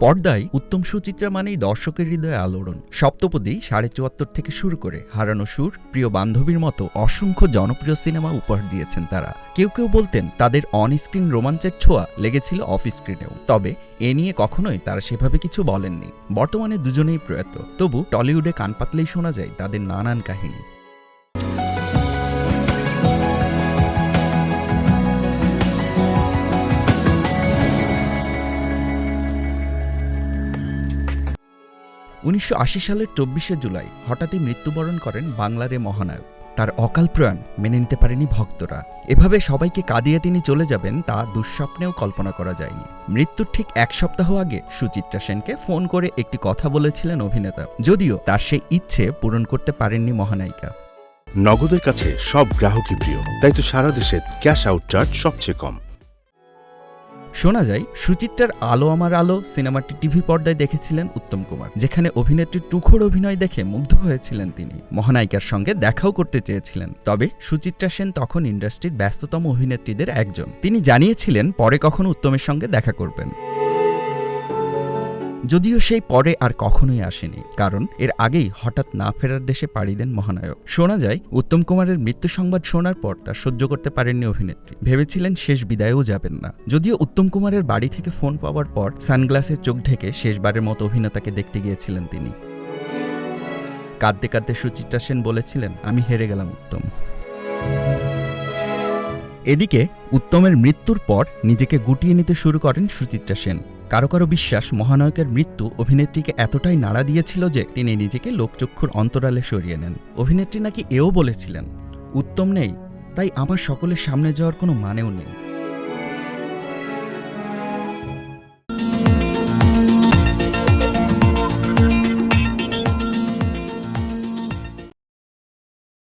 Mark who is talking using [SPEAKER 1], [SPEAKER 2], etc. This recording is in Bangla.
[SPEAKER 1] পর্দায় উত্তম সুচিত্রা মানেই দর্শকের হৃদয়ে আলোড়ন। সপ্তপদী সাড়ে চুয়াত্তর থেকে শুরু করে হারানো সুর, প্রিয় বান্ধবীর মতো অসংখ্য জনপ্রিয় সিনেমা উপহার দিয়েছেন তারা। কেউ কেউ বলতেন তাদের অন স্ক্রিন রোমাঞ্চের ছোঁয়া লেগেছিল অফ স্ক্রিনেও। তবে এ নিয়ে কখনোই তারা সেভাবে কিছু বলেননি। বর্তমানে দুজনেই প্রয়াত। তবু টলিউডে কান পাতলেই শোনা যায় তাদের নানান কাহিনী। উনিশশো আশি সালের চব্বিশে জুলাই হঠাৎই মৃত্যুবরণ করেন বাংলার এ মহানায়ক। তার অকাল প্রয়াণ মেনে নিতে পারেনি ভক্তরা। এভাবে সবাইকে কাঁদিয়ে তিনি চলে যাবেন তা দুঃস্বপ্নেও কল্পনা করা যায়নি। মৃত্যুর ঠিক এক সপ্তাহ আগে সুচিত্রা সেনকে ফোন করে একটি কথা বলেছিলেন অভিনেতা, যদিও তার সেই ইচ্ছে পূরণ করতে পারেননি মহানায়িকা।
[SPEAKER 2] নগদের কাছে সব গ্রাহকই প্রিয়, তাই তো সারা দেশে ক্যাশ আউট চার্জ সবচেয়ে কম।
[SPEAKER 1] শোনা যায়, সুচিত্রার আলো আমার আলো সিনেমাটি টিভি পর্দায় দেখেছিলেন উত্তম কুমার, যেখানে অভিনেত্রী টুখোর অভিনয় দেখে মুগ্ধ হয়েছিলেন তিনি। মহানায়িকার সঙ্গে দেখাও করতে চেয়েছিলেন। তবে সুচিত্রা সেন তখন ইন্ডাস্ট্রির ব্যস্ততম অভিনেত্রীদের একজন। তিনি জানিয়েছিলেন, পরে কখনো উত্তমের সঙ্গে দেখা করবেন। যদিও সেই পরে আর কখনোই আসেনি, কারণ এর আগেই হঠাৎ না ফেরার দেশে পাড়ি দেন মহানায়ক। শোনা যায়, উত্তম কুমারের মৃত্যু সংবাদ শোনার পর তা সহ্য করতে পারেননি অভিনেত্রী। ভেবেছিলেন শেষ বিদায়ও যাবেন না। যদিও উত্তম কুমারের বাড়ি থেকে ফোন পাওয়ার পর সানগ্লাসের চোখ ঢেকে শেষবারের মতো অভিনেতাকে দেখতে গিয়েছিলেন তিনি। কাঁদতে কাঁদতে সুচিত্রা সেন বলেছিলেন, আমি হেরে গেলাম উত্তম। এদিকে উত্তমের মৃত্যুর পর নিজেকে গুটিয়ে নিতে শুরু করেন সুচিত্রা সেন। কারও কারও বিশ্বাস মহানায়কের মৃত্যু অভিনেত্রীকে এতটাই নাড়া দিয়েছিল যে তিনি নিজেকে লোকচক্ষুর অন্তরালে সরিয়ে নেন। অভিনেত্রী নাকি এও বলেছিলেন, উত্তম নেই, তাই আমার সকলের সামনে যাওয়ার কোনো মানেও নেই।